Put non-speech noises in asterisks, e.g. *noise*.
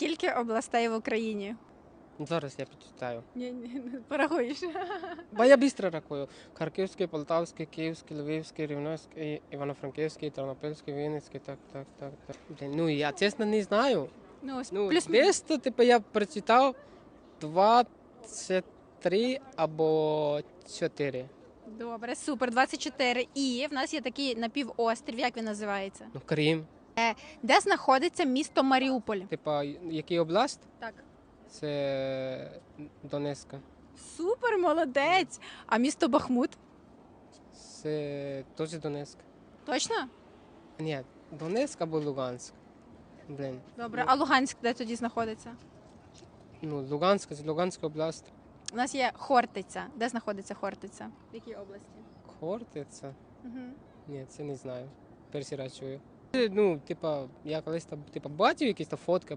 Скільки областей в Україні? Зараз я підчитаю. Ні, ні, не порахуєш. *laughs* Бо я швидко рахую. Харківський, Полтавський, Київський, Львівський, Рівненський, Івано-Франківський, Тернопільський, Вінницький, так, так, так, так. Блін, ну я чесно не знаю. Ну, ось Ну, плюс десь то, типу, я прочитав 23 або 4. Добре, супер, 24. І в нас є такий напівострів, як він називається? Ну, Крим. Де знаходиться місто Маріуполь? Типа, який область? Так. Це Донецька. Супер, молодець. А місто Бахмут? Це теж Донецьк. Точно? Ні, Донецьк або Луганськ. Блін. Добре. А Луганськ де тоді знаходиться? Ну, Луганськ, це Луганська область. У нас є Хортиця. Де знаходиться Хортиця? В якій області? Хортиця? Угу. Ні, це не знаю. Перший раз чую. Ну, типа, я колись там, типа, бачив якісь там фотки,